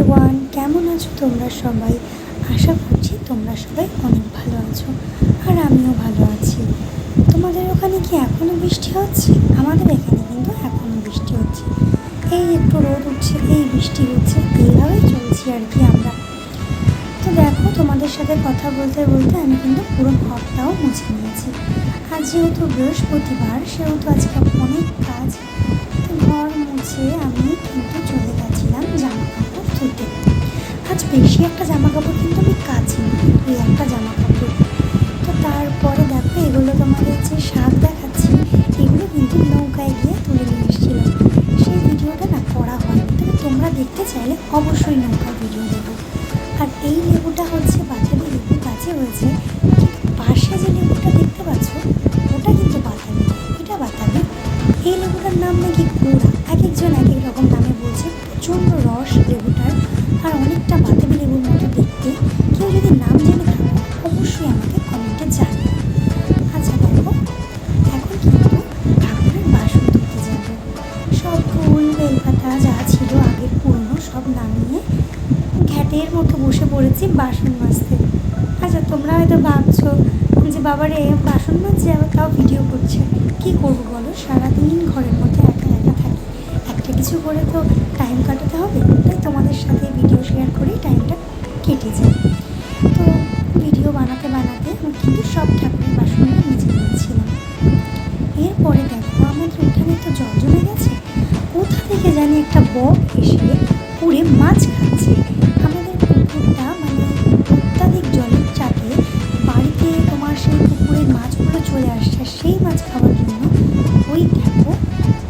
Everyone কেমন আছো তোমরা সবাই? আশা করছি তোমরা সবাই অনেক ভালো আছো আর আমিও ভালো আছি। তোমাদের ওখানে কি এখনও বৃষ্টি হচ্ছে? আমাদের এখানে কিন্তু এখনও বৃষ্টি হচ্ছে। এই একটু রোদ উঠছে, এই বৃষ্টি হচ্ছে এইভাবেই চলছি আর কি আমরা। তো দেখো, তোমাদের সাথে কথা বলতে বলতে আমি কিন্তু পুরো ঘরটাও মুছে নিয়েছি। আজ যেহেতু বৃহস্পতিবার, সেহেতু আজকে অনেক কাজ। ঘর মুছে আমি কিন্তু চলে কাপড় আজ বেশি একটা জামা কাপড় কিন্তু আমি কাচিনি, এই একটা জামা কাপড় তো তারপরে দেখো, এগুলো তোমাদের যে শাক দেখাচ্ছি, এগুলো কিন্তু নৌকায় গিয়ে তুলে নিয়ে এসেছিলাম। সেই ভিডিওটা না করা হয়নি, তবে তোমরা দেখতে চাইলে অবশ্যই নৌকার ভিডিও দেবো আর এই লেবুটা হচ্ছে বাতাবি লেবু গাছে হয়েছে পাশে যে লেবুটা দেখতে পাচ্ছ, ওটা কিন্তু বাতাবি। এটা বাতাবি। এই লেবুটার নাম নাকি কুড়া এক একজন এক এক রকম নামে বলছে, প্রচণ্ড রস লেবুটার সব নামিয়ে ঘ্যাটের মতো বসে পড়েছি বাসন মাজতে। আচ্ছা তোমরা হয়তো ভাবছ যে, বাবারে, বাসন মাজছে, আবার তাও ভিডিও করছে। কী করব বলো? সারাদিন ঘরের মধ্যে একা একা থাকি। একটা কিছু করে তো টাইম কাটাতে হবে, তাই তোমাদের সাথে ভিডিও শেয়ার করেই টাইমটা কেটে যায়। তো ভিডিও বানাতে বানাতে আমি কিন্তু সব ঠাকুরের বাসনগুলো নিজে নিয়েছিলাম এরপরে দেখো আমাদের উঠানে তো জল জমে গেছে। কোথা থেকে জানি একটা বক চলে আসছে সেই মাছ খাওয়ার জন্য ওই দেখো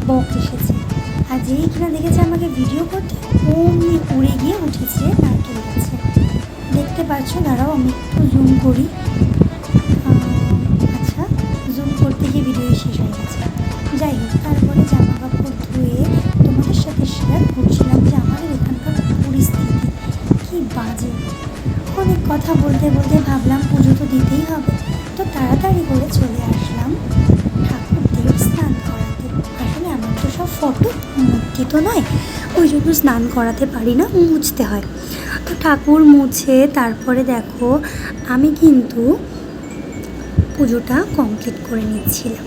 বক এসেছে। আর যেই কিনা দেখেছে আমাকে ভিডিও করতে, অমনি উড়ে গিয়ে উঠেছে, নারকেল গাছে। দেখতে পাচ্ছ, দাঁড়াও, আমি একটু জুম করি। কথা বলতে বলতে ভাবলাম পুজো তো দিতেই হবে। তো তাড়াতাড়ি করে চলে আসলাম ঠাকুর ঠাকুরদের স্নান করাতে। আসলে আমার তো সব ফটো, মূর্তি তো নয়। ওই জন্য স্নান করাতে পারি না, মুছতে হয়। তো ঠাকুর মুছে, তারপরে দেখো আমি কিন্তু পুজোটা কমপ্লিট করে নিচ্ছিলাম।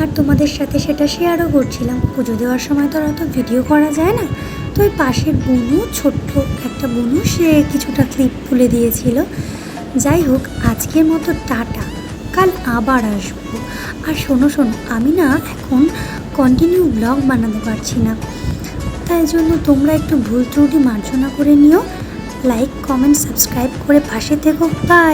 আর তোমাদের সাথে সেটা শেয়ারও করছিলাম। পুজো দেওয়ার সময় তো অত ভিডিও করা যায় না। তো ওই পাশের বনু, ছোট্ট একটা বনু, সে কিছুটা ক্লিপ তুলে দিয়েছিল। যাই হোক, আজকের মতো টাটা। কাল আবার আসব। আর শোনো শোনো, আমি না এখন কন্টিনিউ ব্লগ বানাতে পারছি না। তাই জন্য তোমরা একটু ভুল ত্রুটি মার্জনা করে নিও। লাইক কমেন্ট সাবস্ক্রাইব করে পাশে থেকো। বাই